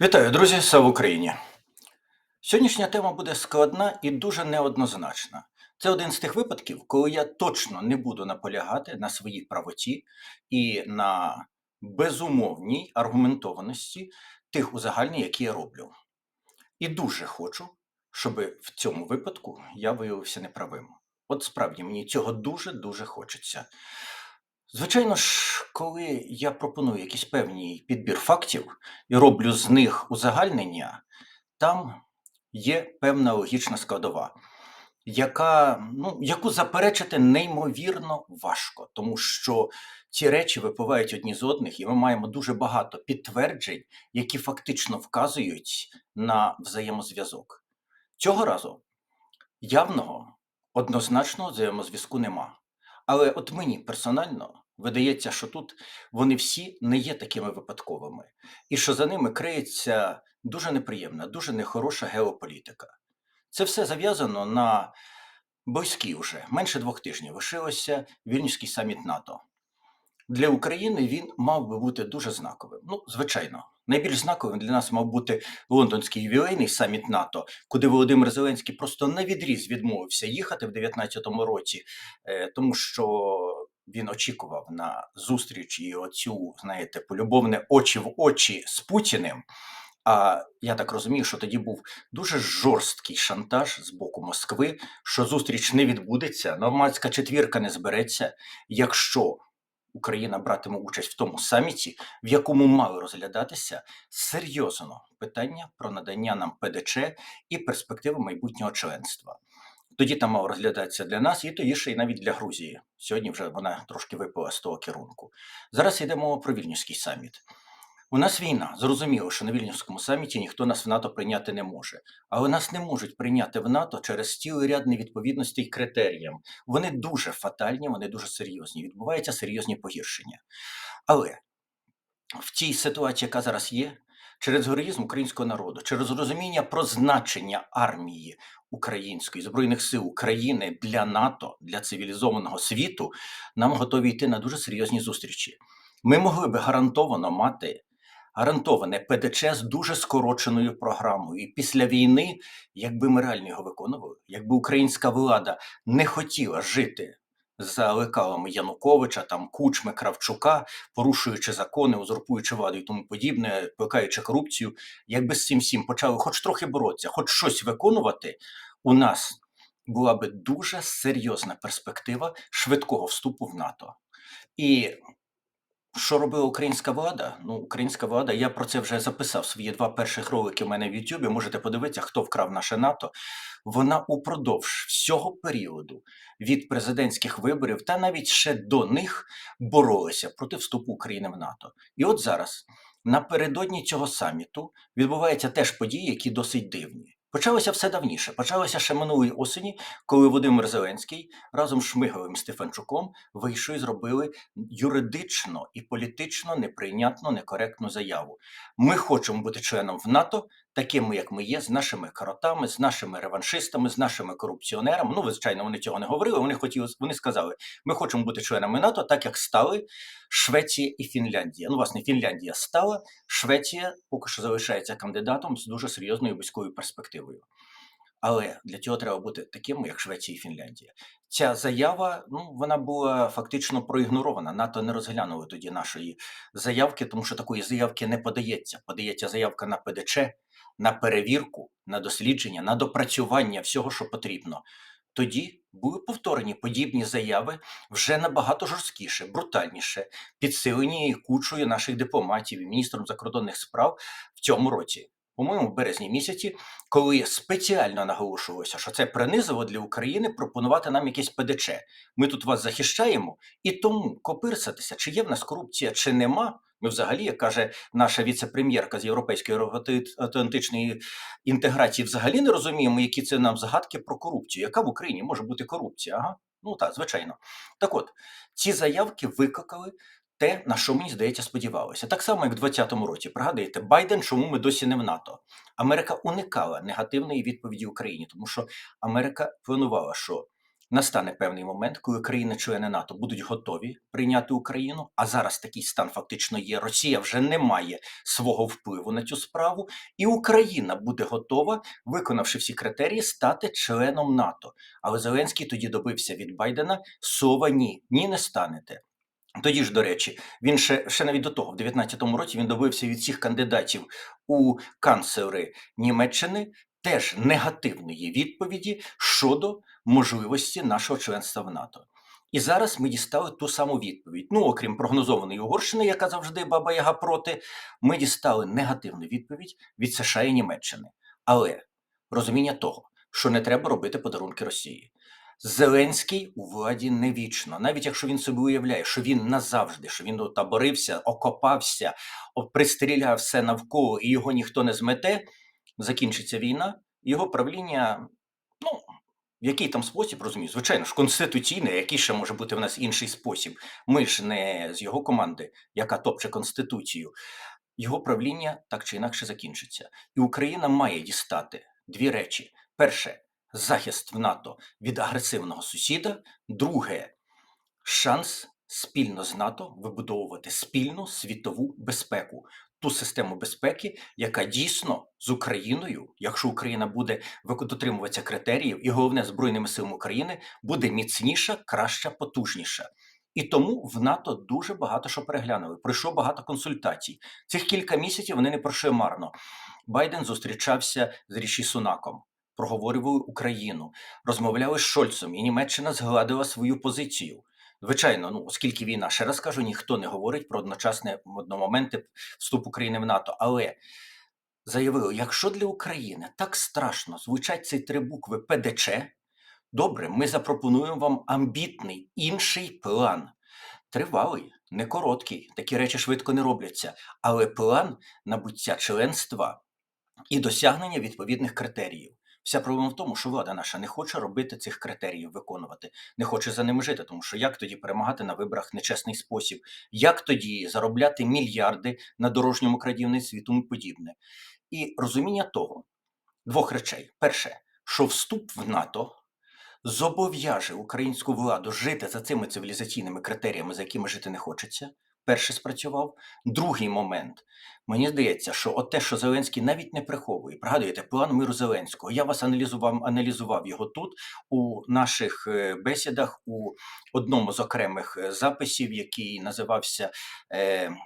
Вітаю, друзі! Слава Україні! Сьогоднішня тема буде складна і дуже неоднозначна. Це один з тих випадків, коли я точно не буду наполягати на своїй правоті і на безумовній аргументованості тих узагальнень, які я роблю. І дуже хочу, щоб в цьому випадку я виявився неправим. От справді мені цього дуже-дуже хочеться. Звичайно ж, коли я пропоную якийсь певний підбір фактів і роблю з них узагальнення, там є певна логічна складова, яка, ну, яку заперечити неймовірно важко, тому що ці речі випливають одні з одних, і ми маємо дуже багато підтверджень, які фактично вказують на взаємозв'язок. Цього разу явного однозначного взаємозв'язку нема. Але от мені персонально видається, що тут вони всі не є такими випадковими, і що за ними криється дуже неприємна, дуже нехороша геополітика. Це все зав'язано на близький вже менше двох тижнів лишилося Вільнюський саміт НАТО. Для України він мав би бути дуже знаковим. Ну, звичайно, найбільш знаковим для нас мав бути лондонський ювілейний саміт НАТО, куди Володимир Зеленський просто на відріз відмовився їхати в 2019 році, е, тому що він очікував на зустріч і оцю, знаєте, полюбовне очі в очі з Путіним. А я так розумію, що тоді був дуже жорсткий шантаж з боку Москви, що зустріч не відбудеться, нормандська четвірка не збереться, якщо Україна братиме участь в тому саміті, в якому мали розглядатися серйозно питання про надання нам ПДЧ і перспективи майбутнього членства. Тоді там мав розглядатися для нас, і тоді ще й навіть для Грузії. Сьогодні вже вона трошки випала з того керунку. Зараз йде мова про Вільнюський саміт. У нас війна. Зрозуміло, що на Вільнюському саміті ніхто нас в НАТО прийняти не може. Але нас не можуть прийняти в НАТО через цілий ряд невідповідностей критеріям. Вони дуже фатальні, вони дуже серйозні. Відбуваються серйозні погіршення. Але в цій ситуації, яка зараз є, через героїзм українського народу, через розуміння про значення армії української збройних сил України для НАТО, для цивілізованого світу, нам готові йти на дуже серйозні зустрічі. Ми могли би гарантовано мати гарантоване ПДЧ з дуже скороченою програмою. І після війни, якби ми реально його виконували, якби українська влада не хотіла жити за лекалами Януковича, там Кучми, Кравчука, порушуючи закони, узурпуючи владу і тому подібне, плекаючи корупцію, якби з цим всім почали хоч трохи боротися, хоч щось виконувати, у нас була би дуже серйозна перспектива швидкого вступу в НАТО. І що робила українська влада? Ну, українська влада, я про це вже записав свої два перших ролики в мене в Ютубі. Можете подивитися, хто вкрав наше НАТО. Вона упродовж всього періоду від президентських виборів та навіть ще до них боролася проти вступу України в НАТО. І от зараз, напередодні цього саміту, відбуваються теж події, які досить дивні. Почалося все давніше. Почалося ще минулої осені, коли Володимир Зеленський разом з Шмиговим Стефанчуком вийшли і зробили юридично і політично неприйнятну, некоректну заяву. Ми хочемо бути членом в НАТО, такими, як ми є, з нашими каротами, з нашими реваншистами, з нашими корупціонерами. Ну, звичайно, вони цього не говорили. Вони хотіли, вони сказали, ми хочемо бути членами НАТО, так як стали Швеція і Фінляндія. Ну, власне, Фінляндія стала, Швеція поки що залишається кандидатом з дуже серйозною близькою перспективою. Але для цього треба бути таким, як Швеція і Фінляндія. Ця заява ну вона була фактично проігнорована. НАТО не розглянули тоді нашої заявки, тому що такої заявки не подається. Подається заявка на ПДЧ, на перевірку, на дослідження, на допрацювання всього, що потрібно. Тоді були повторені подібні заяви вже набагато жорсткіше, брутальніше, підсилені кучою наших дипломатів і міністром закордонних справ в цьому році по-моєму, в березні місяці, коли спеціально наголошувалося, що це принизило для України пропонувати нам якесь ПДЧ. Ми тут вас захищаємо, і тому копирсатися, чи є в нас корупція, чи нема. Ми взагалі, як каже наша віце-прем'єрка з європейської атлантичної інтеграції, взагалі не розуміємо, які це нам загадки про корупцію. Яка в Україні може бути корупція? Ага. Ну так, звичайно. Так от, ці заявки викликали те, на що мені здається, сподівалися. Так само, як в 2020 році. Пригадуєте, Байден, чому ми досі не в НАТО? Америка уникала негативної відповіді Україні, тому що Америка планувала, що Настане певний момент, коли країни-члени НАТО будуть готові прийняти Україну. А зараз такий стан фактично є. Росія вже не має свого впливу на цю справу, і Україна буде готова, виконавши всі критерії, стати членом НАТО. Але Зеленський тоді добився від Байдена сова ні, ні, не станете. Тоді ж, до речі, він ще, ще навіть до того, в 19-му році він добився від всіх кандидатів у канцлери Німеччини теж негативної відповіді щодо можливості нашого членства в НАТО. І зараз ми дістали ту саму відповідь. Ну, окрім прогнозованої Угорщини, яка завжди баба Яга проти, ми дістали негативну відповідь від США і Німеччини. Але розуміння того, що не треба робити подарунки Росії. Зеленський у владі не вічно, навіть якщо він собі уявляє, що він назавжди, що він отаборився, окопався, пристріляв все навколо і його ніхто не змете, закінчиться війна, його правління, ну, в який там спосіб, розумію, звичайно ж, конституційний, який ще може бути в нас інший спосіб. Ми ж не з його команди, яка топче конституцію. Його правління так чи інакше закінчиться. І Україна має дістати дві речі: перше захист в НАТО від агресивного сусіда. Друге шанс спільно з НАТО вибудовувати спільну світову безпеку, ту систему безпеки, яка дійсно з Україною, якщо Україна буде дотримуватися критеріїв, і головне збройними силами України буде міцніша, краща, потужніша. І тому в НАТО дуже багато що переглянули. Пройшло багато консультацій. Цих кілька місяців вони не пройшли марно. Байден зустрічався з Ріші Сунаком, проговорювали Україну, розмовляли з Шольцем, і Німеччина згладила свою позицію. Звичайно, ну оскільки війна, ще раз кажу, ніхто не говорить про одночасне одномоментне вступ України в НАТО. Але заявили, якщо для України так страшно звучать ці три букви ПДЧ, добре, ми запропонуємо вам амбітний інший план. Тривалий, не короткий, такі речі швидко не робляться, але план набуття членства і досягнення відповідних критеріїв. Вся проблема в тому, що влада наша не хоче робити цих критеріїв, виконувати, не хоче за ними жити, тому що як тоді перемагати на виборах нечесний спосіб, як тоді заробляти мільярди на дорожньому крадівництві тому подібне. І розуміння того, двох речей: перше, що вступ в НАТО зобов'яже українську владу жити за цими цивілізаційними критеріями, за якими жити не хочеться. Перший спрацював. Другий момент. Мені здається, що от те, що Зеленський навіть не приховує, пригадуєте, план миру Зеленського. Я вас аналізував, аналізував його тут, у наших е, бесідах, у одному з окремих е, записів, який називався е,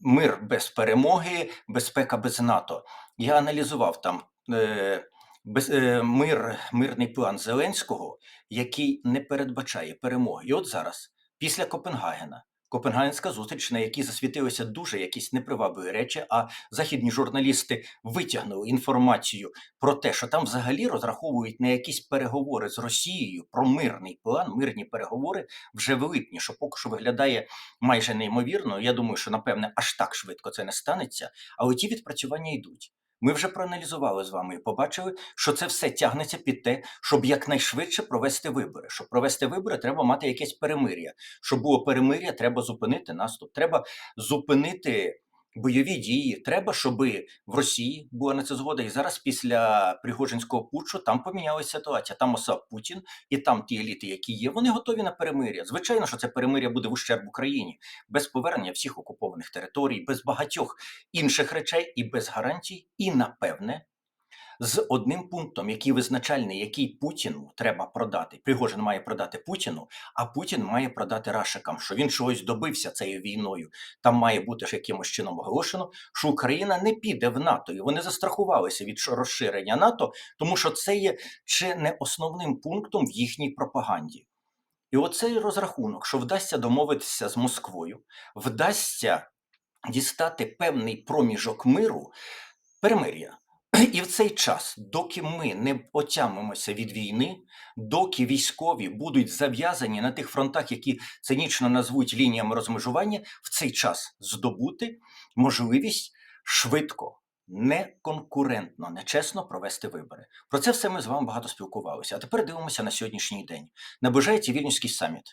Мир без перемоги, безпека без НАТО. Я аналізував там без, мир, мирний план Зеленського, який не передбачає перемоги. І от зараз, після Копенгагена, Копенгагенська зустріч, на якій засвітилися дуже якісь непривабливі речі, а західні журналісти витягнули інформацію про те, що там взагалі розраховують на якісь переговори з Росією про мирний план, мирні переговори вже в липні, що поки що виглядає майже неймовірно. Я думаю, що напевне аж так швидко це не станеться, але ті відпрацювання йдуть. Ми вже проаналізували з вами і побачили, що це все тягнеться під те, щоб якнайшвидше провести вибори. Щоб провести вибори, треба мати якесь перемир'я. Щоб було перемир'я, треба зупинити наступ, треба зупинити бойові дії. Треба, щоб в Росії була на це згода. І зараз, після Пригожинського путчу, там помінялася ситуація. Там осав Путін, і там ті еліти, які є, вони готові на перемир'я. Звичайно, що це перемир'я буде в ущерб Україні без повернення всіх окупованих територій, без багатьох інших речей і без гарантій, і напевне. З одним пунктом, який визначальний, який Путіну треба продати. Пригожин має продати Путіну, а Путін має продати Рашикам, що він чогось добився цією війною. Там має бути ж якимось чином оголошено, що Україна не піде в НАТО, і вони застрахувалися від розширення НАТО, тому що це є чи не основним пунктом в їхній пропаганді. І оцей розрахунок, що вдасться домовитися з Москвою, вдасться дістати певний проміжок миру, перемир'я. І в цей час, доки ми не отямимося від війни, доки військові будуть зав'язані на тих фронтах, які цинічно назвуть лініями розмежування, в цей час здобути можливість швидко, неконкурентно, нечесно провести вибори. Про це все ми з вами багато спілкувалися. А тепер дивимося на сьогоднішній день. Наближається Вільнюський саміт.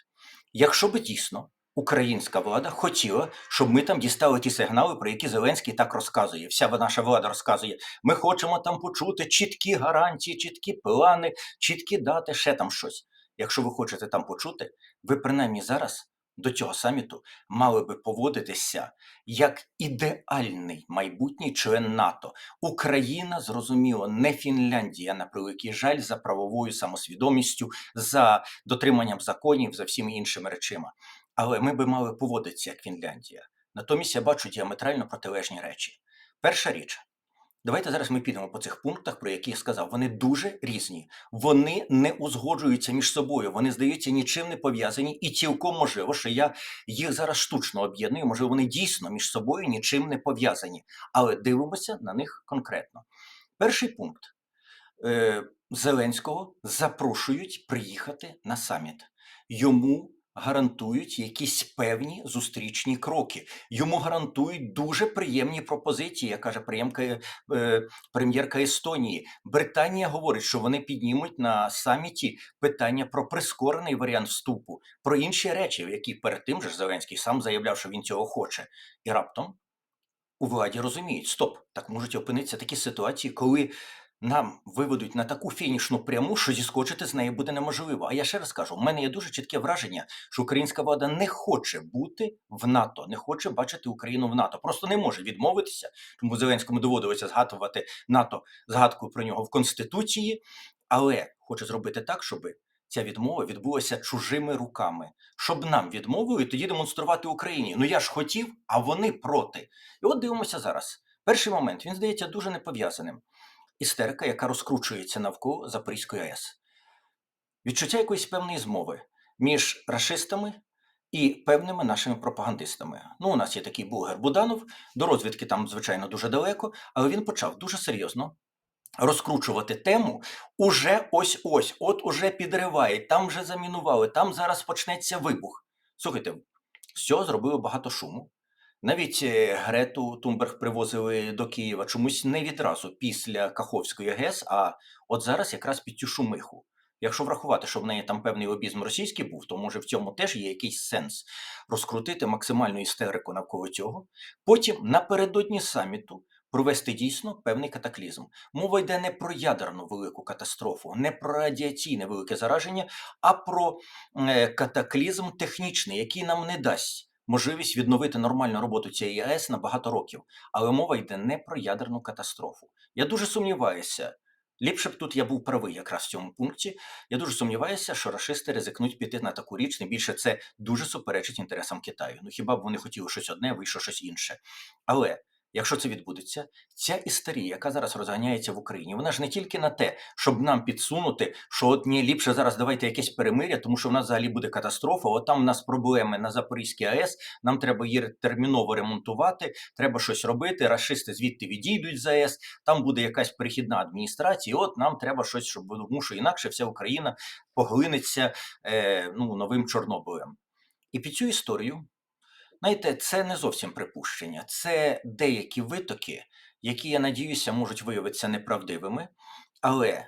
Якщо би дійсно українська влада хотіла, щоб ми там дістали ті сигнали, про які Зеленський так розказує. Вся наша влада розказує. Ми хочемо там почути чіткі гарантії, чіткі плани, чіткі дати, ще там щось. якщо ви хочете там почути, ви принаймні зараз до цього саміту мали би поводитися як ідеальний майбутній член НАТО. Україна, зрозуміло, не Фінляндія, на превеликий жаль, за правовою самосвідомістю, за дотриманням законів, за всіми іншими речима. Але ми би мали поводитися як Фінляндія. Натомість я бачу діаметрально протилежні речі. Перша річ. Давайте зараз ми підемо по цих пунктах, про які я сказав. Вони дуже різні. Вони не узгоджуються між собою. Вони здаються нічим не пов'язані, і цілком можливо, що я їх зараз штучно об'єдную. Може, вони дійсно між собою нічим не пов'язані. Але дивимося на них конкретно. Перший пункт Е, Зеленського запрошують приїхати на саміт. Йому гарантують якісь певні зустрічні кроки. Йому гарантують дуже приємні пропозиції, як каже приємка, е, прем'єрка Естонії. Британія говорить, що вони піднімуть на саміті питання про прискорений варіант вступу, про інші речі, які перед тим же Зеленський сам заявляв, що він цього хоче. І раптом у владі розуміють, стоп, так можуть опинитися такі ситуації, коли нам виведуть на таку фінішну пряму, що зіскочити з неї буде неможливо. А я ще раз кажу: у мене є дуже чітке враження, що українська влада не хоче бути в НАТО, не хоче бачити Україну в НАТО. Просто не може відмовитися. Тому Зеленському доводилося згадувати НАТО згадкою про нього в Конституції, але хоче зробити так, щоб ця відмова відбулася чужими руками, щоб нам відмовили тоді демонструвати Україні. Ну я ж хотів, а вони проти. І от дивимося зараз. Перший момент він здається дуже непов'язаним істерика, яка розкручується навколо Запорізької АЕС. Відчуття якоїсь певної змови між расистами і певними нашими пропагандистами. Ну, у нас є такий Булгар Буданов, до розвідки там, звичайно, дуже далеко, але він почав дуже серйозно розкручувати тему уже ось-ось, от уже підривають, там вже замінували, там зараз почнеться вибух. Слухайте, з цього зробили багато шуму. Навіть е, Грету Тумберг привозили до Києва чомусь не відразу після Каховської ГЕС, а от зараз якраз під цю шумиху. Якщо врахувати, що в неї там певний лобізм російський був, то може в цьому теж є якийсь сенс розкрутити максимальну істерику навколо цього. Потім напередодні саміту провести дійсно певний катаклізм. Мова йде не про ядерну велику катастрофу, не про радіаційне велике зараження, а про е, катаклізм технічний, який нам не дасть можливість відновити нормальну роботу цієї АЕС на багато років. Але мова йде не про ядерну катастрофу. Я дуже сумніваюся. Ліпше б тут я був правий якраз в цьому пункті. Я дуже сумніваюся, що рашисти ризикнуть піти на таку річ. Не більше це дуже суперечить інтересам Китаю. Ну хіба б вони хотіли щось одне, вийшло щось інше. Але Якщо це відбудеться, ця істерія, яка зараз розганяється в Україні, вона ж не тільки на те, щоб нам підсунути, що от ні, ліпше зараз давайте якесь перемиря, тому що в нас взагалі буде катастрофа. От там в нас проблеми на Запорізькій АЕС. Нам треба її терміново ремонтувати, треба щось робити. Рашисти звідти відійдуть з АЕС. Там буде якась перехідна адміністрація. і От нам треба щось, щоб тому що інакше вся Україна поглинеться е, ну, новим Чорнобилем. І під цю історію Знаєте, це не зовсім припущення, це деякі витоки, які, я надіюся, можуть виявитися неправдивими, але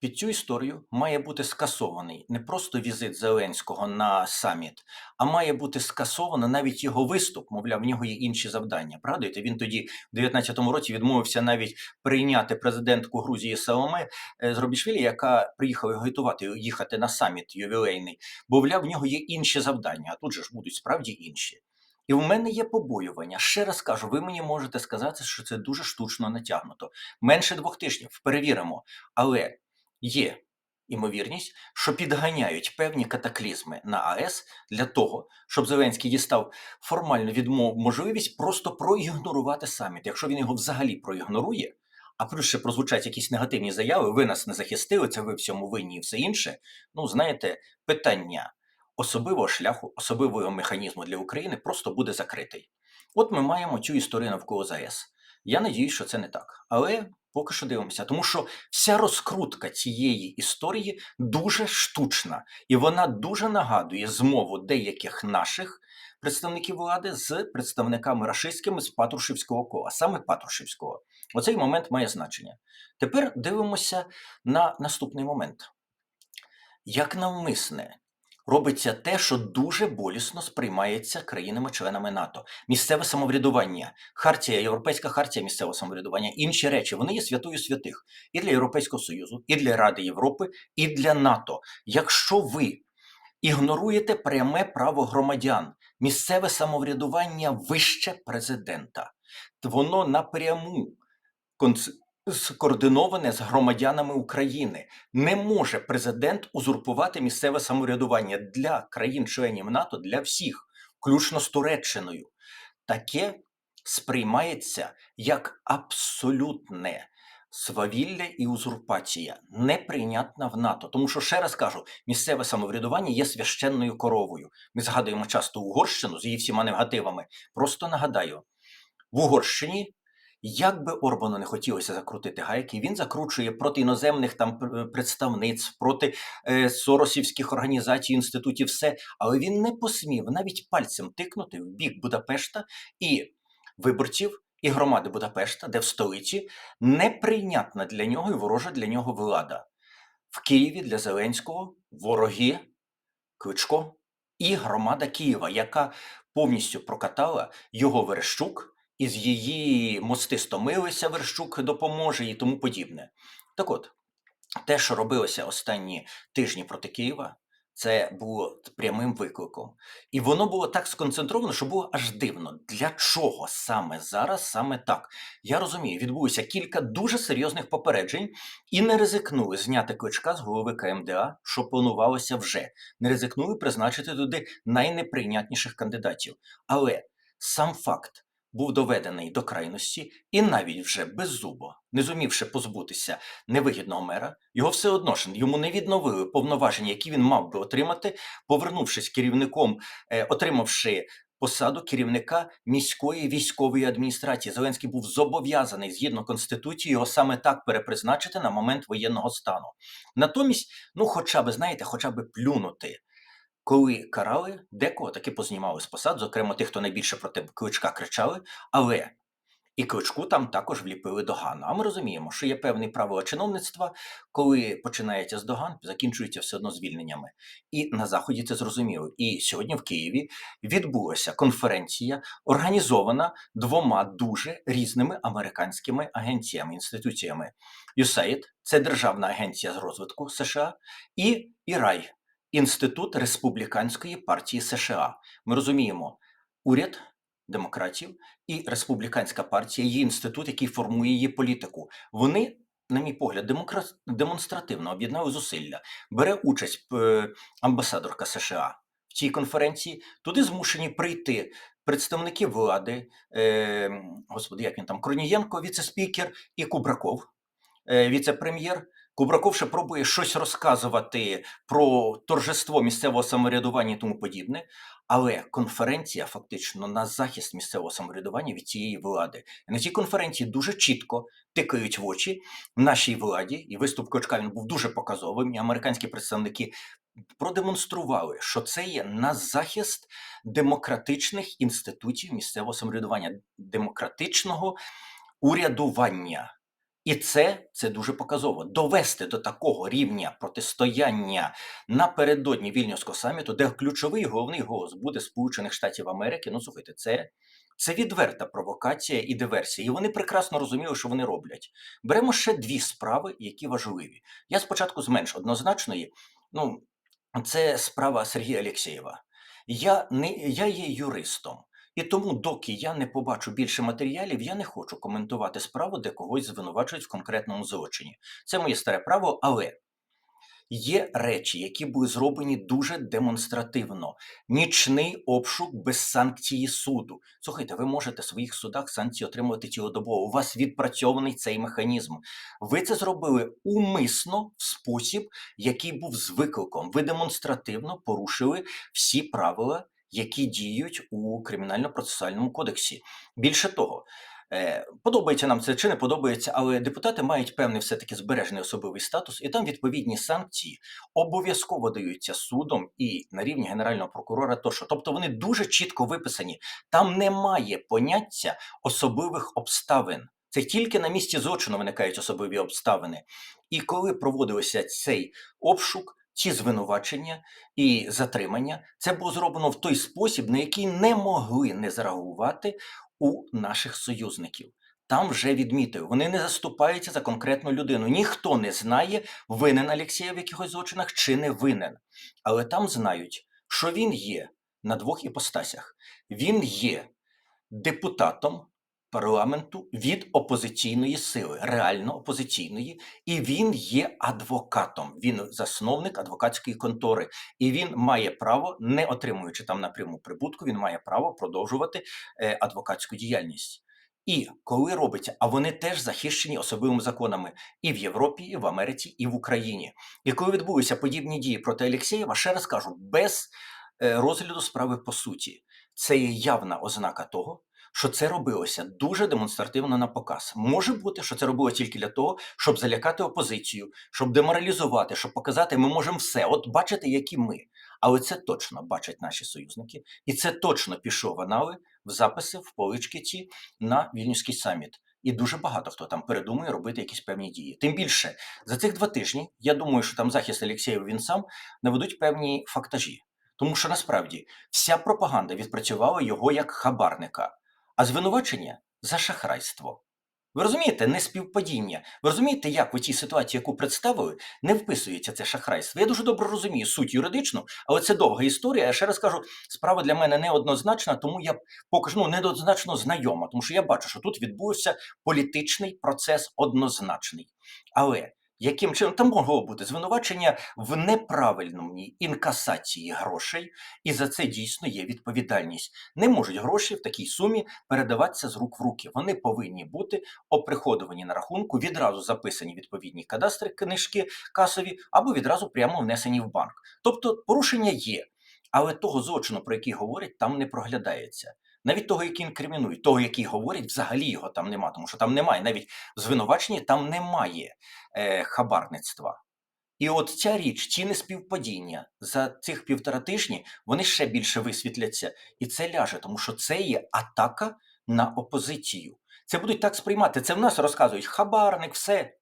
під цю історію має бути скасований не просто візит Зеленського на саміт, а має бути скасовано навіть його виступ. Мовляв, в нього є інші завдання. Пригадуєте, він тоді в 2019 році відмовився навіть прийняти президентку Грузії Саломе е, Зробішвілі, яка приїхала агітувати їхати на саміт ювілейний, бо мовляв, в нього є інші завдання. А тут же ж будуть справді інші. І в мене є побоювання. Ще раз кажу, ви мені можете сказати, що це дуже штучно натягнуто. Менше двох тижнів перевіримо. Але є імовірність, що підганяють певні катаклізми на АЕС для того, щоб Зеленський дістав формальну відмову можливість просто проігнорувати саміт. Якщо він його взагалі проігнорує, а плюс ще прозвучать якісь негативні заяви, ви нас не захистили, це ви всьому винні і все інше. Ну, знаєте, питання особливого шляху, особливого механізму для України просто буде закритий. От ми маємо цю історію навколо ЗАЕС. Я надіюсь, що це не так. Але поки що дивимося, тому що вся розкрутка цієї історії дуже штучна, і вона дуже нагадує змову деяких наших представників влади з представниками рашистськими з Патрушівського кола, саме Патрушівського. Оцей момент має значення. Тепер дивимося на наступний момент. Як навмисне робиться те, що дуже болісно сприймається країнами-членами НАТО. Місцеве самоврядування, хартія, Європейська хартія місцевого самоврядування, інші речі вони є святою святих і для Європейського Союзу, і для Ради Європи, і для НАТО. Якщо ви ігноруєте пряме право громадян, місцеве самоврядування вище президента, то воно напряму конц- скоординоване з громадянами України. Не може президент узурпувати місцеве самоврядування для країн-членів НАТО, для всіх, включно з Туреччиною. Таке сприймається як абсолютне свавілля і узурпація, неприйнятна в НАТО. Тому що, ще раз кажу, місцеве самоврядування є священною коровою. Ми згадуємо часто Угорщину з її всіма негативами. Просто нагадаю, в Угорщині як би Орбану не хотілося закрутити гайки, він закручує проти іноземних там пр- представництв, проти е, соросівських організацій, інститутів, все, але він не посмів навіть пальцем тикнути в бік Будапешта і виборців, і громади Будапешта, де в столиці неприйнятна для нього і ворожа для нього влада. В Києві для Зеленського вороги Кличко і громада Києва, яка повністю прокатала його Верещук, і з її мости стомилися, Верещук допоможе і тому подібне. Так от, те, що робилося останні тижні проти Києва, це було прямим викликом. І воно було так сконцентровано, що було аж дивно. Для чого саме зараз, саме так? Я розумію, відбулося кілька дуже серйозних попереджень, і не ризикнули зняти кличка з голови КМДА, що планувалося вже. Не ризикнули призначити туди найнеприйнятніших кандидатів. Але сам факт був доведений до крайності, і навіть вже беззубо, не зумівши позбутися невигідного мера, його все одно ж йому не відновили повноваження, які він мав би отримати, повернувшись керівником, е, отримавши посаду керівника міської військової адміністрації. Зеленський був зобов'язаний згідно конституції його саме так перепризначити на момент воєнного стану. Натомість, ну, хоча б знаєте, хоча б плюнути. Коли карали, декого таки познімали з посад, зокрема тих, хто найбільше проти кличка кричали, але і кличку там також вліпили догану. А ми розуміємо, що є певні правила чиновництва, коли починається з доган, закінчується все одно звільненнями. І на заході це зрозуміло. І сьогодні в Києві відбулася конференція, організована двома дуже різними американськими агенціями, інституціями. USAID – це Державна агенція з розвитку США, і ІРАЙ Інститут Республіканської партії США. Ми розуміємо, уряд демократів і республіканська партія є інститут, який формує її політику. Вони, на мій погляд, демокра- демонстративно об'єднали зусилля. Бере участь е, амбасадорка США в цій конференції. Туди змушені прийти представники влади, е, господи, як він там, Корнієнко, віце-спікер, і Кубраков, е, віце-прем'єр. Кубраков ще пробує щось розказувати про торжество місцевого самоврядування і тому подібне, але конференція фактично на захист місцевого самоврядування від цієї влади. І на цій конференції дуже чітко тикають в очі нашій владі, і виступ Кочка він був дуже показовим. І американські представники продемонстрували, що це є на захист демократичних інститутів місцевого самоврядування, демократичного урядування. І це, це дуже показово. Довести до такого рівня протистояння напередодні Вільнюського саміту, де ключовий головний голос буде Сполучених Штатів Америки. Ну слухайте, це, це відверта провокація і диверсія. І вони прекрасно розуміли, що вони роблять. Беремо ще дві справи, які важливі. Я спочатку з менш однозначної. Ну, це справа Сергія Алєксєєва. Я не я є юристом. І тому, доки я не побачу більше матеріалів, я не хочу коментувати справу, де когось звинувачують в конкретному злочині. Це моє старе право, але є речі, які були зроблені дуже демонстративно. Нічний обшук без санкції суду. Слухайте, ви можете в своїх судах санкції отримувати цілодобово. У вас відпрацьований цей механізм. Ви це зробили умисно в спосіб, який був з викликом. Ви демонстративно порушили всі правила які діють у кримінально-процесуальному кодексі. Більше того, е, подобається нам це чи не подобається, але депутати мають певний все-таки збережений особливий статус, і там відповідні санкції обов'язково даються судом і на рівні генерального прокурора. Тощо, тобто вони дуже чітко виписані. Там немає поняття особливих обставин. Це тільки на місці злочину виникають особливі обставини. І коли проводився цей обшук, ці звинувачення і затримання це було зроблено в той спосіб, на який не могли не зреагувати у наших союзників. Там вже відмітив, вони не заступаються за конкретну людину. Ніхто не знає, винен Алєксєєв в якихось злочинах чи не винен. Але там знають, що він є на двох іпостасях. Він є депутатом парламенту від опозиційної сили, реально опозиційної, і він є адвокатом. Він засновник адвокатської контори, і він має право, не отримуючи там напряму прибутку, він має право продовжувати е, адвокатську діяльність. І коли робиться, а вони теж захищені особливими законами і в Європі, і в Америці, і в Україні. І коли відбулися подібні дії проти Алєксєєва, ще раз кажу, без е, розгляду справи по суті, це є явна ознака того, що це робилося дуже демонстративно на показ. Може бути, що це робилося тільки для того, щоб залякати опозицію, щоб деморалізувати, щоб показати, ми можемо все. От бачите, які ми. Але це точно бачать наші союзники, і це точно пішов в анали в записи в полички ті на Вільнюський саміт. І дуже багато хто там передумує робити якісь певні дії. Тим більше за цих два тижні я думаю, що там захист Алєксєєва він сам наведуть певні фактажі. Тому що насправді вся пропаганда відпрацювала його як хабарника, а звинувачення за шахрайство. Ви розумієте, не співпадіння. Ви розумієте, як в цій ситуації, яку представили, не вписується це шахрайство. Я дуже добре розумію суть юридичну, але це довга історія. Я ще раз кажу, справа для мене неоднозначна, тому я поки ну, неоднозначно знайома, тому що я бачу, що тут відбувся політичний процес однозначний. Але яким чином там могло бути звинувачення в неправильній інкасації грошей, і за це дійсно є відповідальність. Не можуть гроші в такій сумі передаватися з рук в руки. Вони повинні бути оприходовані на рахунку, відразу записані відповідні кадастри книжки касові, або відразу прямо внесені в банк. Тобто порушення є, але того злочину, про який говорять, там не проглядається. Навіть того, який інкримінують, того, який говорять, взагалі його там нема, тому що там немає, навіть в звинуваченні там немає е, хабарництва. І от ця річ, ці неспівпадіння за цих півтора тижні, вони ще більше висвітляться. І це ляже, тому що це є атака на опозицію. Це будуть так сприймати. Це в нас розказують хабарник, все.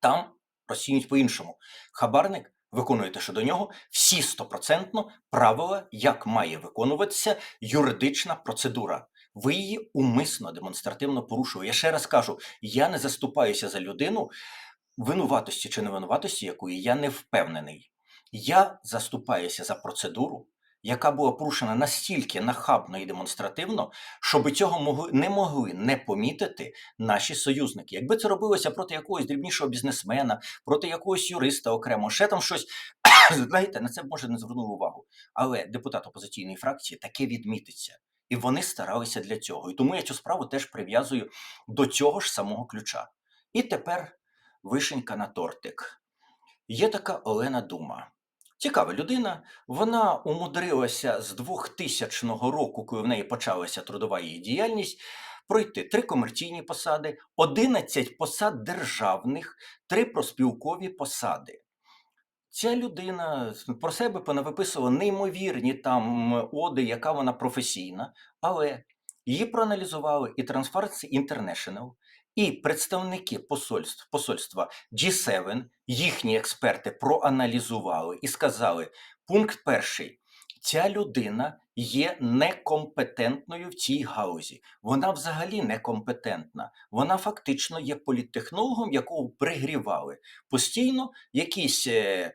Там розцінюють по-іншому. Хабарник виконує щодо що до нього, всі стопроцентно правила, як має виконуватися юридична процедура. Ви її умисно демонстративно порушуєте. Я ще раз кажу: я не заступаюся за людину, винуватості чи невинуватості якої я не впевнений. Я заступаюся за процедуру, яка була порушена настільки нахабно і демонстративно, щоб цього не могли не помітити наші союзники. Якби це робилося проти якогось дрібнішого бізнесмена, проти якогось юриста окремо, ще там щось, знаєте, на це може не звернули увагу. Але депутат опозиційної фракції таке відмітиться. І вони старалися для цього. І тому я цю справу теж прив'язую до цього ж самого ключа. І тепер вишенька на тортик. Є така Олена Дума. Цікава людина. Вона умудрилася з 2000 року, коли в неї почалася трудова її діяльність, пройти три комерційні посади, 11 посад державних, три проспілкові посади. Ця людина про себе понавиписувала неймовірні там оди, яка вона професійна, але її проаналізували і Transparency International, і представники посольств, посольства G7, їхні експерти проаналізували і сказали: пункт перший. Ця людина є некомпетентною в цій гаузі. Вона взагалі некомпетентна. Вона фактично є політтехнологом, якого пригрівали постійно якісь. е,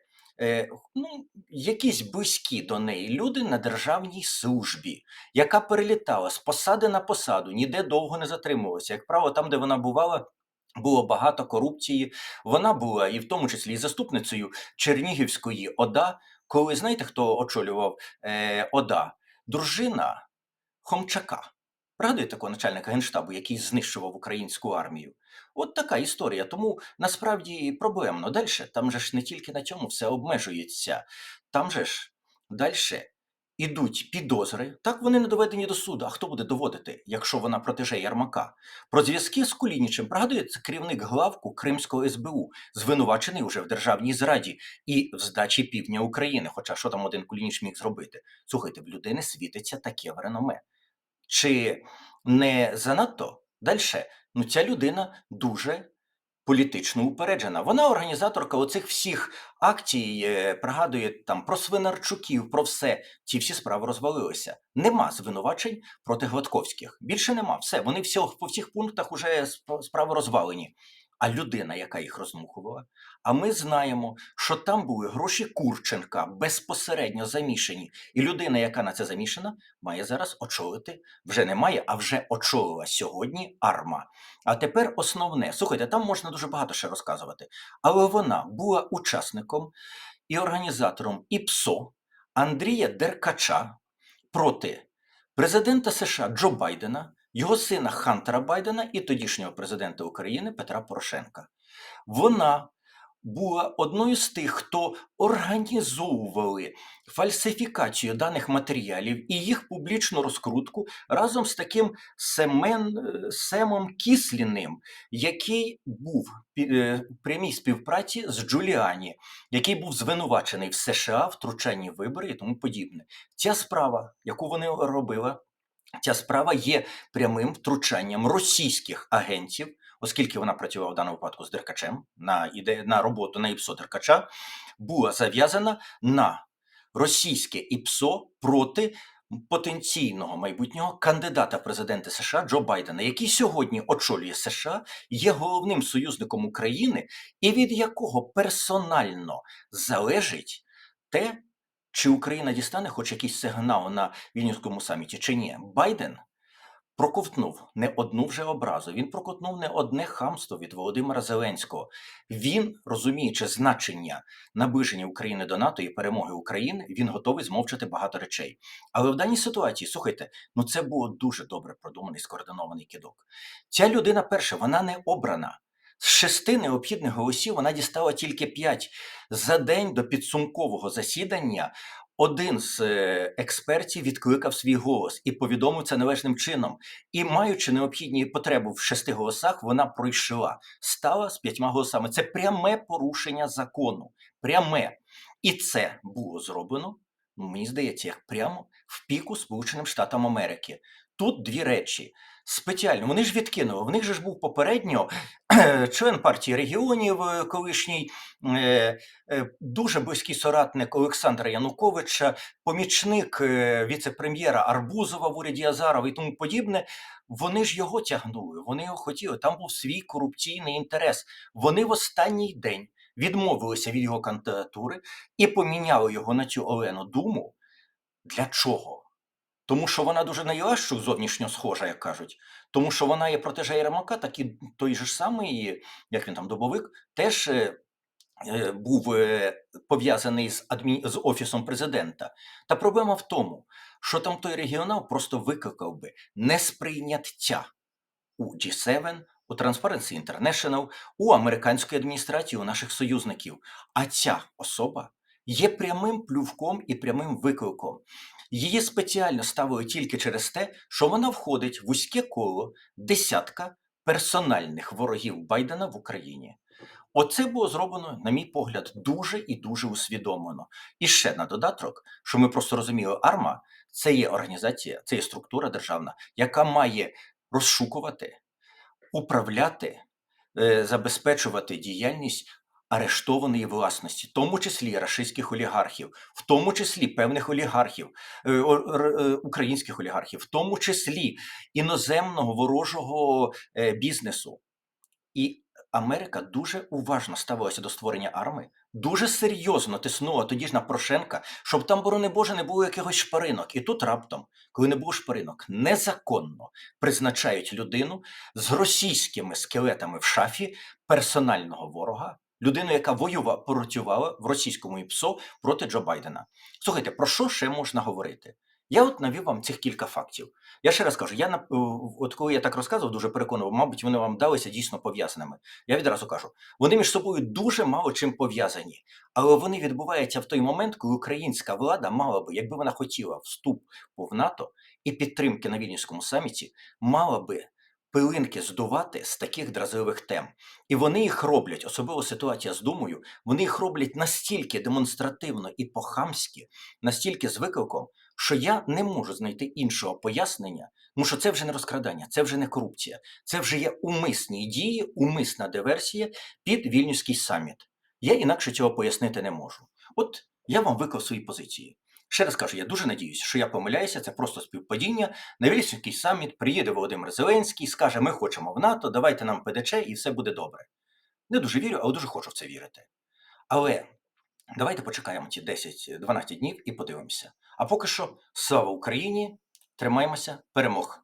Ну, якісь близькі до неї люди на державній службі, яка перелітала з посади на посаду, ніде довго не затримувалася. Як правило, там, де вона бувала, було багато корупції. Вона була і в тому числі і заступницею Чернігівської ОДА. Коли знаєте, хто очолював е, ОДА? Дружина Хомчака. Пригадуєте такого начальника генштабу, який знищував українську армію? От така історія. Тому насправді проблемно. Далі там же ж не тільки на цьому все обмежується. Там же ж далі ідуть підозри. Так вони не доведені до суду. А хто буде доводити, якщо вона протеже Ярмака? Про зв'язки з Кулінічем пригадується керівник главку Кримського СБУ, звинувачений уже в державній зраді і в здачі півдня України. Хоча що там один Кулініч міг зробити? Слухайте, в людини світиться таке реноме. Чи не занадто далі? Ну, ця людина дуже політично упереджена. Вона організаторка оцих всіх акцій, е, пригадує там про Свинарчуків, про все. Ці всі справи розвалилися. Нема звинувачень проти Гладковських. Більше нема. Все, вони всі, по всіх пунктах уже сп- справи розвалені. А людина, яка їх розмухувала, а ми знаємо, що там були гроші Курченка безпосередньо замішані. І людина, яка на це замішана, має зараз очолити, вже не має, а вже очолила сьогодні Арма. А тепер основне. Слухайте, там можна дуже багато ще розказувати. Але вона була учасником і організатором ІПСО Андрія Деркача проти президента США Джо Байдена, його сина Хантера Байдена і тодішнього президента України Петра Порошенка. Вона була одною з тих, хто організовували фальсифікацію даних матеріалів і їх публічну розкрутку разом з таким Семен, е, Семом Кісліним, який був е, в прямій співпраці з Джуліані, який був звинувачений в США, втручанні вибори і тому подібне. Ця справа, яку вони робили, ця справа є прямим втручанням російських агентів, оскільки вона працювала в даному випадку з Деркачем на, іде, на роботу на ІПСО Деркача, була зав'язана на російське ІПСО проти потенційного майбутнього кандидата в президенти США Джо Байдена, який сьогодні очолює США, є головним союзником України, і від якого персонально залежить те, чи Україна дістане хоч якийсь сигнал на Вільнюському саміті, чи ні. Байден проковтнув не одну вже образу. Він проковтнув не одне хамство від Володимира Зеленського. Він, розуміючи значення наближення України до НАТО і перемоги України, він готовий змовчати багато речей. Але в даній ситуації, слухайте, ну це було дуже добре продуманий скоординований кидок. Ця людина, перша, вона не обрана. З шести необхідних голосів вона дістала тільки п'ять. За день до підсумкового засідання один з е, експертів відкликав свій голос і повідомив це належним чином. І, маючи необхідні потреби в шести голосах, вона пройшла, стала з п'ятьма голосами. Це пряме порушення закону. Пряме. І це було зроблено, мені здається, як прямо в піку Сполученим Штатам Америки. Тут дві речі. Спеціально вони ж відкинули. В них же ж був попередньо член партії регіонів, е, колишній е, е, дуже близький соратник Олександра Януковича, помічник е, віце-прем'єра Арбузова в уряді Азарова і тому подібне. Вони ж його тягнули, вони його хотіли. Там був свій корупційний інтерес. Вони в останній день відмовилися від його кандидатури і поміняли його на цю Олену Думу. Для чого? Тому що вона дуже на Ілащук зовнішньо схожа, як кажуть. Тому що вона є протеже Єрмака, так і той же ж самий, як він там, добовик, теж е, е, був е, пов'язаний з, адмі... з офісом президента. Та проблема в тому, що там той регіонал просто викликав би несприйняття у G7, у Transparency International, у американської адміністрації, у наших союзників. А ця особа є прямим плювком і прямим викликом. Її спеціально ставили тільки через те, що вона входить в вузьке коло десятка персональних ворогів Байдена в Україні. Оце було зроблено, на мій погляд, дуже і дуже усвідомлено. І ще на додаток, що ми просто розуміли, АРМА це є організація, це є структура державна, яка має розшукувати, управляти, е, забезпечувати діяльність арештованої власності, в тому числі рашистських олігархів, в тому числі певних олігархів, е, е, українських олігархів, в тому числі іноземного ворожого е, бізнесу. І Америка дуже уважно ставилася до створення армії, дуже серйозно тиснула тоді ж на Порошенка, щоб там, борони Боже, не було якихось шпаринок. І тут раптом, коли не було шпаринок, незаконно призначають людину з російськими скелетами в шафі персонального ворога. Людину, яка воювала, працювала в російському ІПСО проти Джо Байдена. Слухайте, про що ще можна говорити? Я от навів вам цих кілька фактів. Я ще раз кажу, я на- от коли я так розказував, дуже переконував, мабуть, вони вам далися дійсно пов'язаними. Я відразу кажу, вони між собою дуже мало чим пов'язані, але вони відбуваються в той момент, коли українська влада мала би, якби вона хотіла вступу в НАТО і підтримки на Вільнюському саміті, мала би пилинки здувати з таких дразливих тем. І вони їх роблять, особливо ситуація з Думою, вони їх роблять настільки демонстративно і по-хамськи, настільки з викликом, що я не можу знайти іншого пояснення, тому що це вже не розкрадання, це вже не корупція, це вже є умисні дії, умисна диверсія під Вільнюський саміт. Я інакше цього пояснити не можу. От я вам виклав свої позиції. Ще раз кажу, я дуже надіюся, що я помиляюся, це просто співпадіння. На Вільнюський саміт приїде Володимир Зеленський, скаже: Ми хочемо в НАТО, давайте нам ПДЧ і все буде добре. Не дуже вірю, але дуже хочу в це вірити. Але давайте почекаємо ці 10-12 днів і подивимося. А поки що, слава Україні! Тримаємося, перемог!